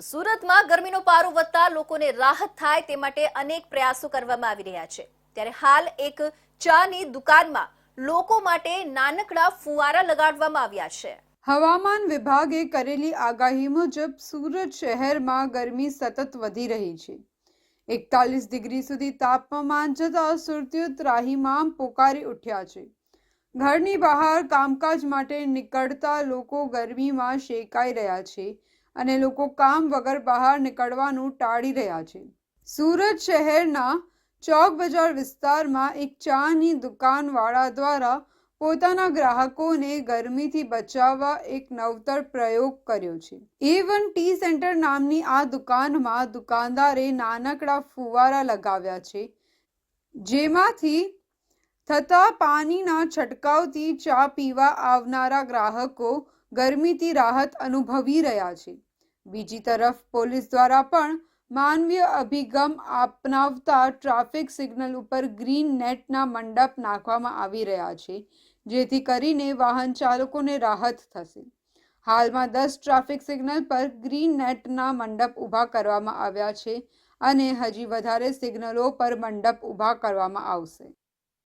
સુરતમાં ગરમીનો પારો વધતા લોકોને રાહત થાય તે માટે અનેક પ્રયાસો કરવામાં આવી રહ્યા છે. ત્યારે હાલ એક ચાની દુકાનમાં લોકો માટે નાનકડા ફુવારા લગાડવામાં આવ્યા છે. હવામાન વિભાગે કરેલી આગાહી મુજબ સુરત શહેરમાં ગરમી સતત વધી રહી છે. એકતાલીસ ડિગ્રી સુધી તાપમાન જતાં સુરતીઓ ત્રાહીમામ પોકારી ઉઠ્યા છે. ઘરની બહાર કામકાજ માટે નીકળતા લોકો ગરમીમાં શેકાઈ રહ્યા છે. અને લોકો કામ વગર બહાર નીકળવાનું ટાળી રહ્યા છે. સુરત શહેરના ચોક બજાર વિસ્તારમાં એક ચાની દુકાનવાળા દ્વારા પોતાના ગ્રાહકોને ગરમીથી બચાવવા એક નવતર પ્રયોગ કર્યો છે. એ વન ટી સેન્ટર નામની આ દુકાનમાં દુકાનદારે નાનકડા ફુવારા લગાવ્યા છે, જેમાંથી થતા પાણીના છંટકાવથી ચા પીવા આવનારા ગ્રાહકો ગરમીથી રાહત અનુભવી રહ્યા છે. બીજી તરફ પોલીસ દ્વારા પણ માનવીય અભિગમ અપનાવતા ટ્રાફિક સિગ્નલ ઉપર ગ્રીન નેટના મંડપ નાખવામાં આવી રહ્યા છે, જેથી કરીને વાહન ચાલકોને રાહત થશે. હાલમાં દસ ટ્રાફિક સિગ્નલ પર ગ્રીન નેટના મંડપ ઊભા કરવામાં આવ્યા છે અને હજી વધારે સિગ્નલો પર મંડપ ઊભા કરવામાં આવશે.